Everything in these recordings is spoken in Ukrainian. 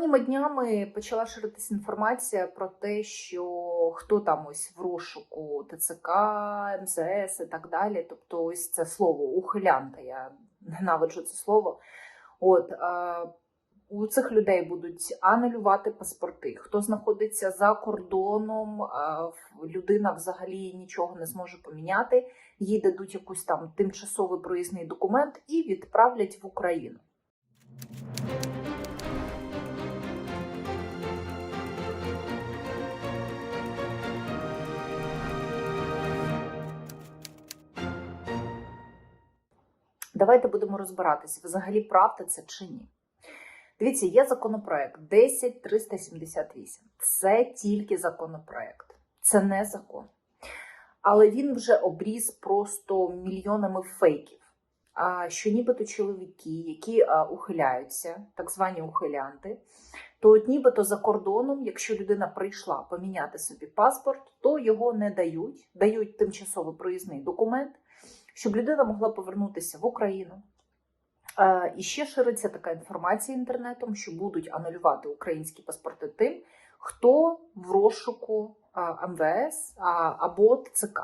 Останніми днями почала ширитися інформація про те, що хто там ось в розшуку ТЦК, МЗС і так далі. Тобто, ось це слово ухилянта. Я ненавиджу це слово. От у цих людей будуть анулювати паспорти. Хто знаходиться за кордоном, людина взагалі нічого не зможе поміняти. Їй дадуть якусь там тимчасовий проїзний документ і відправлять в Україну. Давайте будемо розбиратися, взагалі правда це чи ні. Дивіться, є законопроект 10378. Це тільки законопроект, це не закон. Але він вже обріз просто мільйонами фейків. Що нібито чоловіки, які ухиляються, так звані ухилянти, то от нібито за кордоном, якщо людина прийшла поміняти собі паспорт, то його не дають, дають тимчасовий проїзний документ, щоб людина могла повернутися в Україну. Е, І ще шириться така інформація інтернетом, що будуть анулювати українські паспорти тим, хто в розшуку МВС або ТЦК.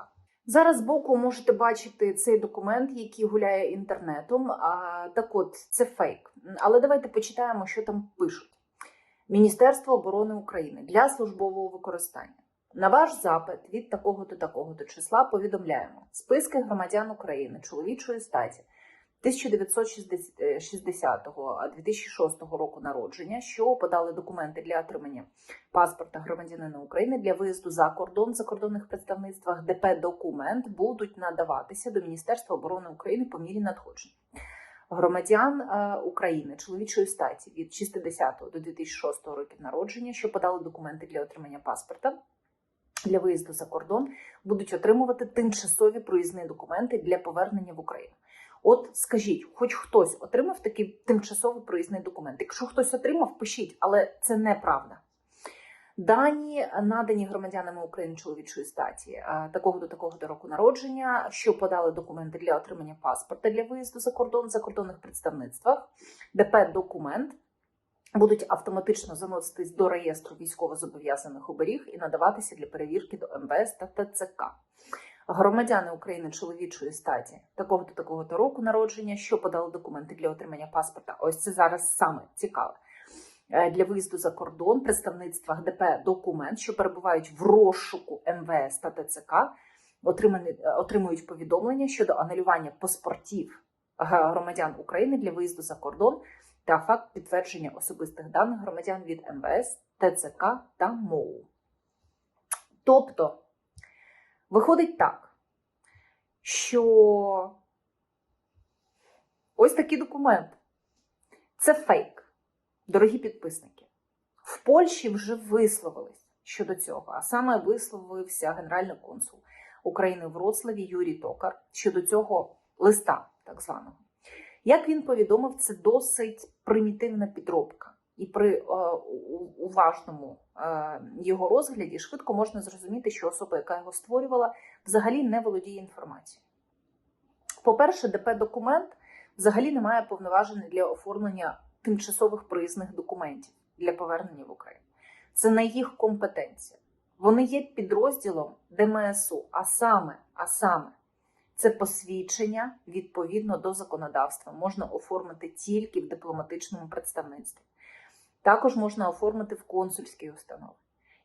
Зараз збоку можете бачити цей документ, який гуляє інтернетом. А, так от, це фейк. Але давайте почитаємо, що там пишуть. Міністерство оборони України для службового використання. На ваш запит від такого до такого до числа повідомляємо списки громадян України чоловічої статі 1960-2006 року народження, що подали документи для отримання паспорта громадянина України для виїзду за кордон в закордонних представництвах, ДП документ будуть надаватися до Міністерства оборони України по мірі надходження. Громадян е, України чоловічої статі від 60 до 2006 років народження, що подали документи для отримання паспорта для виїзду за кордон, будуть отримувати тимчасові проїзні документи для повернення в Україну. От скажіть, хоч хтось отримав такий тимчасовий проїзний документ. Якщо хтось отримав, пишіть, але це неправда. Дані надані громадянами України чоловічої статі е, такого до такого до року народження, що подали документи для отримання паспорта для виїзду за кордон в закордонних представництвах, ДП документ будуть автоматично заноситись до реєстру військовозобов'язаних оберіг і надаватися для перевірки до МВС та ТЦК. Громадяни України чоловічої статі такого до такого до року народження, що подали документи для отримання паспорта. Ось це зараз саме цікаве. Е, Для виїзду за кордон представництвах ДП документ, що перебувають в розшуку МВС та ТЦК, е, отримують повідомлення щодо анулювання паспортів е, громадян України для виїзду за кордон та факт підтвердження особистих даних громадян від МВС, ТЦК та МОУ. Тобто, виходить так, що ось такий документ. Це фейк, дорогі підписники. В Польщі вже висловились щодо цього, а саме висловився генеральний консул України в Вроцлаві Юрій Токар щодо цього листа, так званого. Як він повідомив, це досить примітивна підробка, і при е, уважному е, його розгляді швидко можна зрозуміти, що особа, яка його створювала, взагалі не володіє інформацією. По-перше, ДП документ взагалі не має повноважень для оформлення тимчасових проїзних документів для повернення в Україну. Це не їх компетенція. Вони є підрозділом ДМСУ, а саме, а саме це посвідчення відповідно до законодавства можна оформити тільки в дипломатичному представництві. Також можна оформити в консульській установі.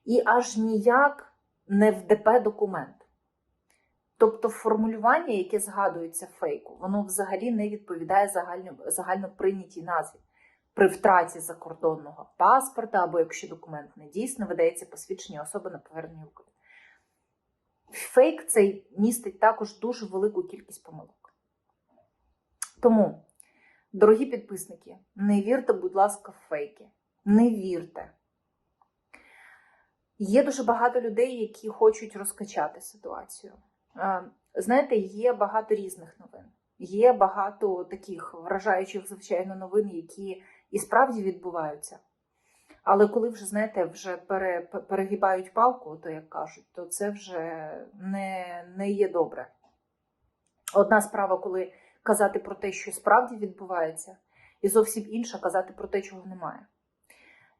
І аж ніяк не в ДП документ. Тобто формулювання, яке згадується фейку, воно взагалі не відповідає загально, загально прийнятій назві. При втраті закордонного паспорта, або якщо документ не дійсно, видається посвідчення особи на повернення в Україну. Фейк цей містить також дуже велику кількість помилок. Тому, дорогі підписники, не вірте, будь ласка, в фейки. Не вірте. Є дуже багато людей, які хочуть розкачати ситуацію. Знаєте, є багато різних новин. Є багато таких вражаючих, звичайно, новин, які і справді відбуваються. Але коли вже, знаєте, вже пере, перегибають палку, то як кажуть, то це вже не, не є добре. Одна справа, коли казати про те, що справді відбувається, і зовсім інша казати про те, чого немає.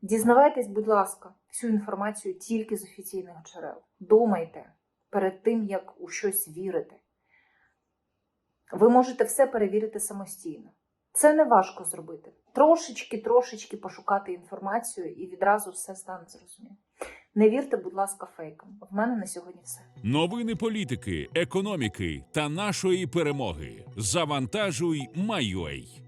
Дізнавайтесь, будь ласка, всю інформацію тільки з офіційних джерел. Думайте перед тим, як у щось вірите. Ви можете все перевірити самостійно. Це не важко зробити. Трошечки, трошечки пошукати інформацію і відразу все стане зрозуміло. Не вірте, будь ласка, фейкам. В мене на сьогодні все. Новини політики, економіки та нашої перемоги. Завантажуй Майой.